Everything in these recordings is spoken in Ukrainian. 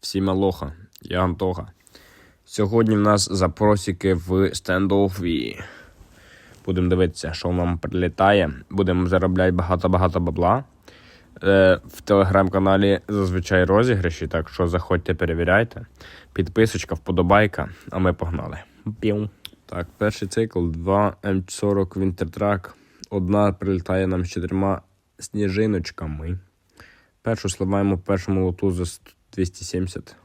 Всім алоха, я Антоха. Сьогодні в нас запросики в стендофі. Будемо дивитися, що нам прилітає. Будемо заробляти багато-багато бабла. Е, в телеграм-каналі зазвичай розіграші, так що заходьте, перевіряйте. Підписочка, вподобайка, а ми погнали. Піу. Так, перший цикл 2 М40 Wintertrack. Одна прилітає нам з чотирма сніжиночками. Першу сливаємо в першому лоту за 100 270.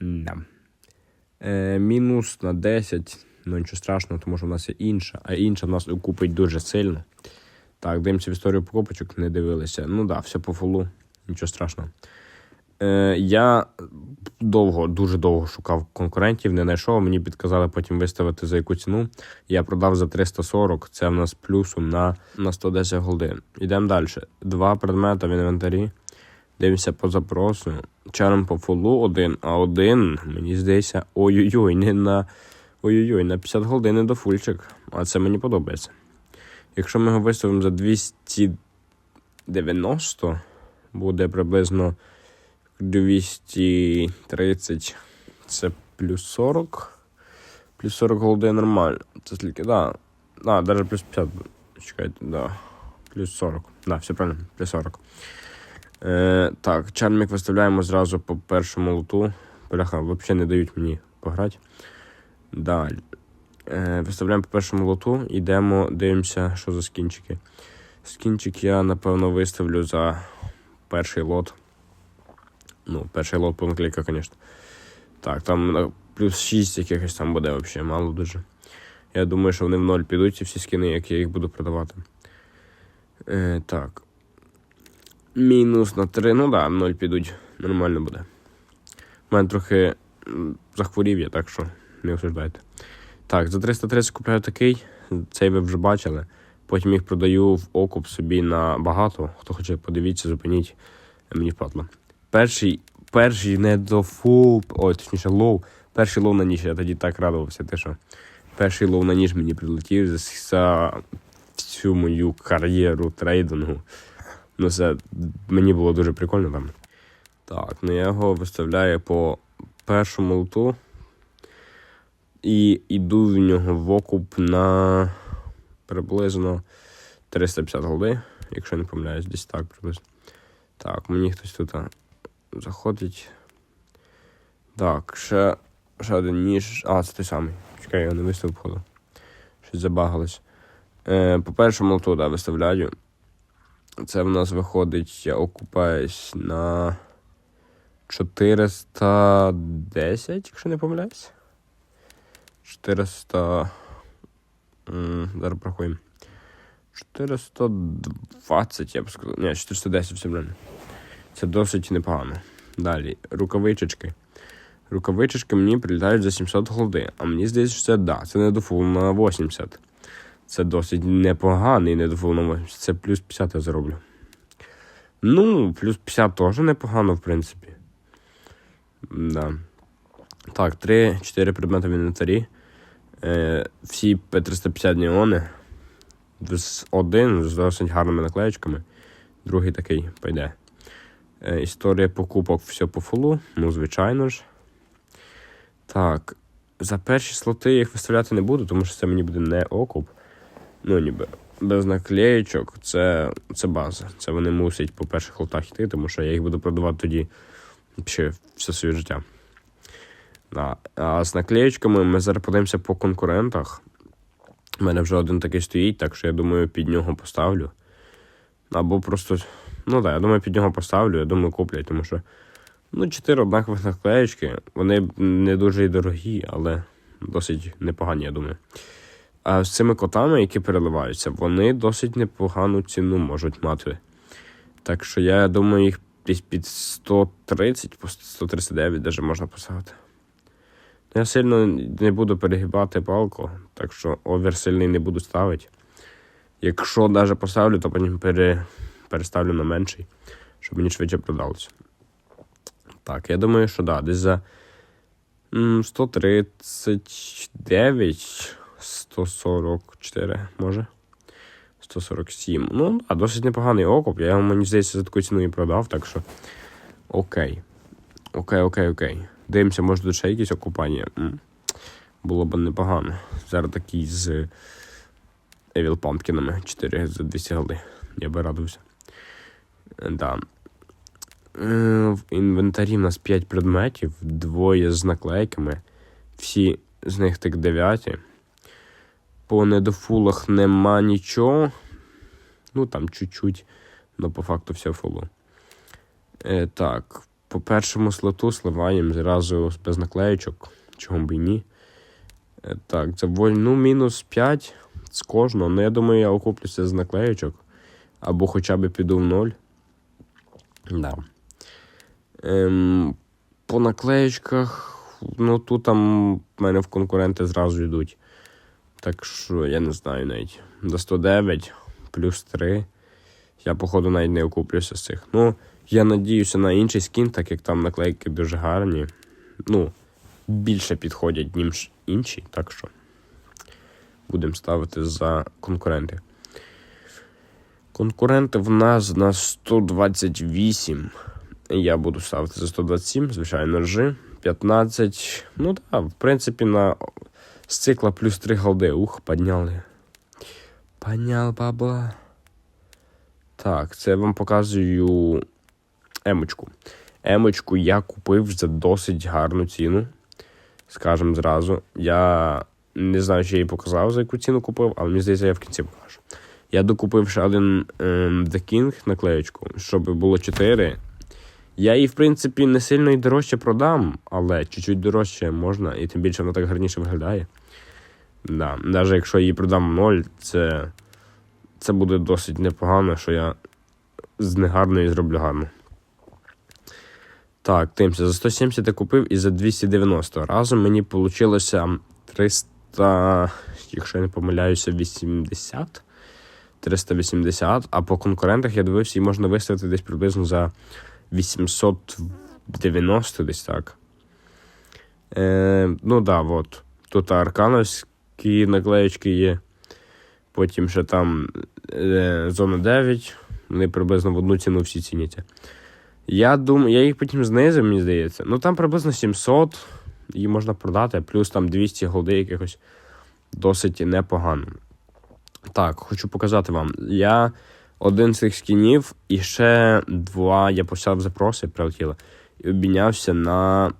Да. Е, мінус на 10. Ну нічого страшного, тому що в нас є інша, а інша в нас купить дуже сильно. Так, дивимося в історію покупочок, не дивилися. Ну да, все по фулу, нічого страшного. Е, я довго, дуже довго шукав конкурентів, не знайшов. Мені підказали потім виставити за яку ціну. Я продав за 340, це в нас плюсом на, на 110 голди. Йдемо далі. Два предмети в інвентарі. Дивимося по запросу. Чаром по фулу один, а один, мені здається, ой-ой-ой, не на. Ой-ой-ой, на 50 голди до фульчик. А це мені подобається. Якщо ми його виставимо за 290, буде приблизно 230. Це плюс 40. Плюс 40 голди нормально. Це скільки, да. Да, навіть плюс 50. Чекайте, да. Плюс 40. Да, все правильно, плюс 40. Е, так, чармік виставляємо зразу по першому луту. Бляха, взагалі не дають мені пограти. Далі. Е, виставляємо по першому лоту, йдемо, дивимося, що за скінчики. Скінчик я, напевно, виставлю за перший лот. Ну, перший лот по наклейка, звісно. Так, там плюс 6 якихось там буде взагалі, мало дуже. Я думаю, що вони в ноль підуть ці всі скини, як я їх буду продавати. Е, так. Мінус на 3, ну да, 0 підуть. Нормально буде. У мене трохи захворів я, так що не осуждайте. Так, за 330 купляю такий. Цей ви вже бачили. Потім їх продаю в окуп собі на багато. Хто хоче, подивіться, зупиніть. Мені впадло. Перший, перший не до фул, ой, точніше, лоу. Перший лоу на ніж, я тоді так радувався, те, що перший лоу на ніж мені прилетів за всю мою кар'єру трейдингу. Ну, це мені було дуже прикольно там. Так, ну я його виставляю по першому луту. І йду в нього в окуп на приблизно 350 голди, якщо не помиляюсь, десь так приблизно. Так, мені хтось тут заходить. Так, ще, ще один ніж. А, це той самий. Чекай, я не виставив походу. Щось забагалось. Е, по першому лоту, да, виставляю. Це в нас виходить, я окупаюсь на 410, якщо не помиляюсь. 400. м, Зараз порахуємо. 420, я б сказав. Ні, 410 все правильно. Це досить непогано. Далі, рукавичечки. Рукавичечки мені прилітають за 700 голди. А мені здається, що це да, це не дофул на 80. Це досить непоганий 80. Це плюс 50 я зароблю. Ну, плюс 50 теж непогано, в принципі. Да. Так, 3-4 предмети в інвентарі. Е, всі P350 неони. Один з досить гарними наклеєчками. Другий такий пойде. Е, історія покупок все по фулу. Ну, звичайно ж. Так. За перші слоти їх виставляти не буду, тому що це мені буде не окуп. Ну, ніби без наклеєчок, це, це база. Це вони мусять по перших лотах йти, тому що я їх буду продавати тоді ще все своє життя. Да. А з наклеєчками ми зараз подивимося по конкурентах. У мене вже один такий стоїть, так що я думаю, під нього поставлю. Або просто. Ну так, я думаю, під нього поставлю, я думаю, куплять, тому що. Ну, чотири однакових наклеєчки. Вони не дуже дорогі, але досить непогані, я думаю. А з цими котами, які переливаються, вони досить непогану ціну можуть мати. Так що я думаю, їх під 130, по 139 даже можна поставити. Я сильно не буду перегибати палку, так що овер сильний не буду ставити. Якщо навіть поставлю, то потім пере, переставлю на менший, щоб мені швидше продалося. Так, я думаю, що да, десь за 139, 144, може. 147. Ну, а досить непоганий окуп. Я його, мені здається, за таку ціну і продав, так що Окей. Окей, окей, окей. Дивимося, може тут ще якісь окупання. М. Було б непогано. Зараз такий з Evil Pumpkinами 4 за 200 голди. Я би радувався. Е, Да. Е, В інвентарі в нас 5 предметів, двоє з наклейками. Всі з них так 9. По недофулах нема нічого. Ну там чуть-чуть, але по факту все фулу. Е, так, по першому слоту сливаємо зразу без наклеючок, чого б і ні. Е, так, це вольну мінус 5 з кожного. Ну, я думаю, я окуплюся з наклеючок. Або хоча б піду в ноль. Да. Ем, по наклеючках, ну тут там в мене в конкуренти зразу йдуть. Так що я не знаю навіть. До 109 плюс 3. Я, походу, навіть не окуплюся з цих. Ну, я надіюся на інший скін, так як там наклейки дуже гарні. Ну, більше підходять, ніж інші, так що будемо ставити за конкуренти. Конкуренти в нас на 128. Я буду ставити за 127, звичайно ж. 15. Ну так, в принципі, на з цикла плюс 3 голди. Ух, підняли. Підняли бабла. Так, це я вам показую емочку. Емочку я купив за досить гарну ціну. Скажем зразу. Я не знаю, чи я її показав, за яку ціну купив, але мені здається, я в кінці покажу. Я докупив ще один ем, The King наклеєчку, щоб було 4. Я її, в принципі, не сильно і дорожче продам, але чуть-чуть дорожче можна, і тим більше вона так гарніше виглядає. Да. Навіть якщо її продам в ноль, це, це буде досить непогано, що я з негарної зроблю гарно. Так, тимся, за 170 я купив і за 290. Разом мені вийшло 300, якщо я не помиляюся, 80. 380, а по конкурентах я дивився, і можна виставити десь приблизно за 890 десь так. Е, ну да, от. Тут аркановські наклеєчки є. Потім ще там е, зона 9. Вони приблизно в одну ціну всі ціняться. Я думаю, я їх потім знизив, мені здається. Ну там приблизно 700 її можна продати, плюс там 200 голди якихось досить непогано. Так, хочу показати вам. Я один з цих скінів і ще два я почав запроси, прилетіли. І обмінявся на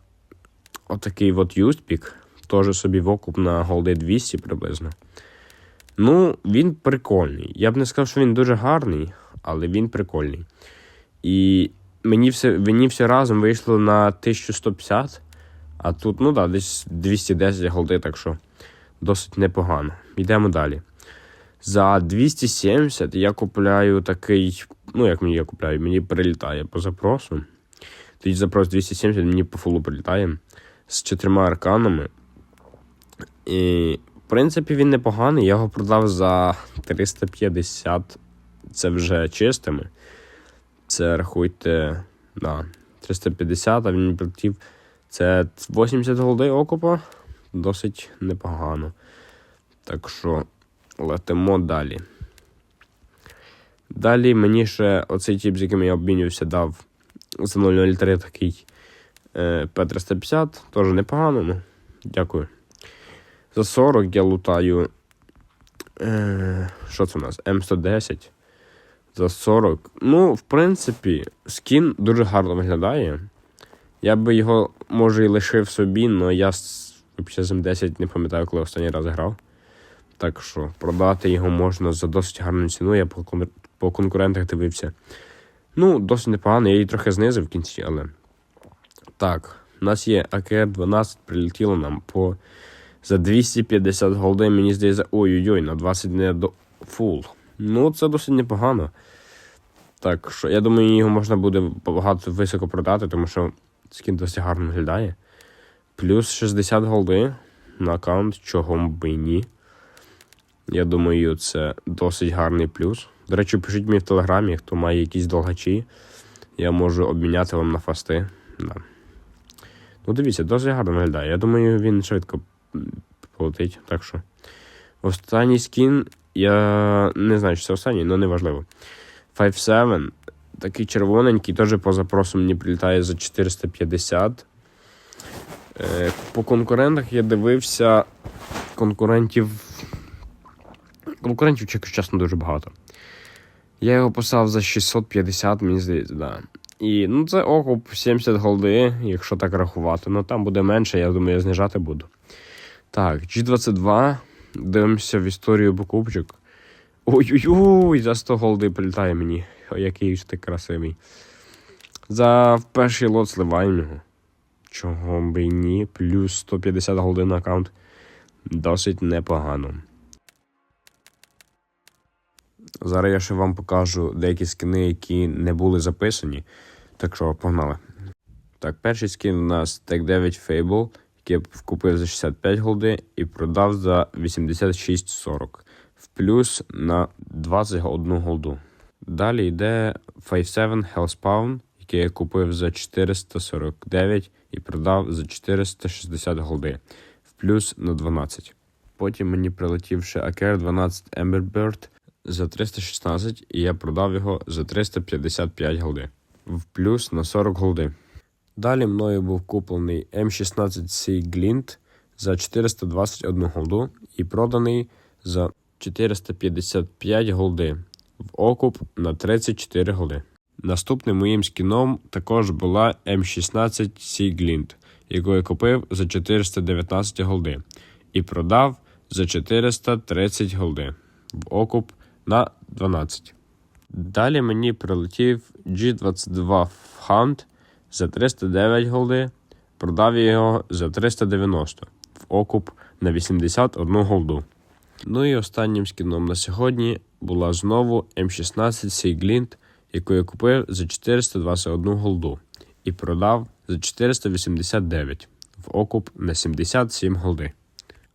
отакий от юстпік. Теж собі в окуп на голди 200 приблизно. Ну, він прикольний. Я б не сказав, що він дуже гарний, але він прикольний. І мені все мені все разом вийшло на 1150, а тут, ну так, да, десь 210 голди, так що досить непогано. Йдемо далі. За 270 я купляю такий. Ну, як мені я купляю, мені прилітає по запросу. Тоді запрос 270 мені по фулу прилітає з чотирма арканами. І, в принципі, він непоганий. Я його продав за 350. Це вже чистими. Це рахуйте, да, 350, а він прилетів. Це 80 голди окупа. Досить непогано. Так що. Летимо далі. Далі мені ще оцей тип, з яким я обмінювався, дав за 003 такий е, П350, теж непогано, ну, дякую. За 40 я лутаю. Е, Що це у нас? М110. За 40. Ну, в принципі, скін дуже гарно виглядає. Я би його, може, і лишив собі, але я з М10 не пам'ятаю, коли останній раз грав. Так що продати його можна за досить гарну ціну. Я по, кон- по конкурентах дивився. Ну, досить непогано, я її трохи знизив в кінці, але. Так, у нас є АКР-12, прилетіло нам по за 250 голди, мені здається, ой-ой-ой, на 20 не до фул. Ну, це досить непогано. Так що, я думаю, його можна буде багато високо продати, тому що скін досить гарно виглядає. Плюс 60 голди на аккаунт, чого б і ні. Я думаю, це досить гарний плюс. До речі, пишіть мені в телеграмі, хто має якісь долгачі. Я можу обміняти вам на фасти. Да. Ну, дивіться, досить гарно виглядає. Я думаю, він швидко полетить. Так що. Останній скін. Я не знаю, чи це останній, але неважливо. 5-7. такий червоненький, теж по запросу мені прилітає за 450. Е, По конкурентах я дивився конкурентів. Конкурентів, якщо чесно, дуже багато. Я його писав за 650, мені здається, да. І ну, це окуп 70 голди, якщо так рахувати. Ну там буде менше, я думаю, я знижати буду. Так, G22. Дивимося в історію покупчик. Ой-ой-ой, за 100 голди прилітає мені. О, який ж ти красивий. За перший лот сливаємо його. Чого би й ні. Плюс 150 голди на аккаунт. Досить непогано. Зараз я ще вам покажу деякі скини, які не були записані. Так що, погнали. Так, перший скін у нас Tech 9 Fable, який я купив за 65 голди і продав за 86,40 в плюс на 21 голду. Далі йде 5-7 Hellspawn, який я купив за 449 і продав за 460 голди в плюс на 12. Потім мені прилетів ще AKR 12 Emberbird за 316 і я продав його за 355 голди в плюс на 40 голди. Далі мною був куплений М16C Glint за 421 голду і проданий за 455 голди в окуп на 34 голди. Наступним моїм скіном також була М16C Glint, яку я купив за 419 голди і продав за 430 голди в окуп на 12. Далі мені прилетів G22 Hunt за 309 голди, продав його за 390 в окуп на 81 голду. Ну і останнім скіном на сьогодні була знову М16 Sea Glint, яку я купив за 421 голду і продав за 489 в окуп на 77 голди.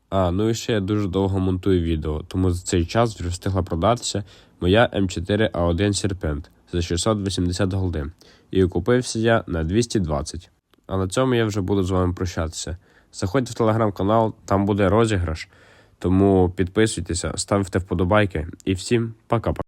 А, ну і ще я дуже довго монтую відео, тому за цей час вже встигла продатися моя М4А1 Serpent за 680 голди. І окупився я на 220. А на цьому я вже буду з вами прощатися. Заходьте в телеграм-канал, там буде розіграш. Тому підписуйтеся, ставте вподобайки і всім пока-пока.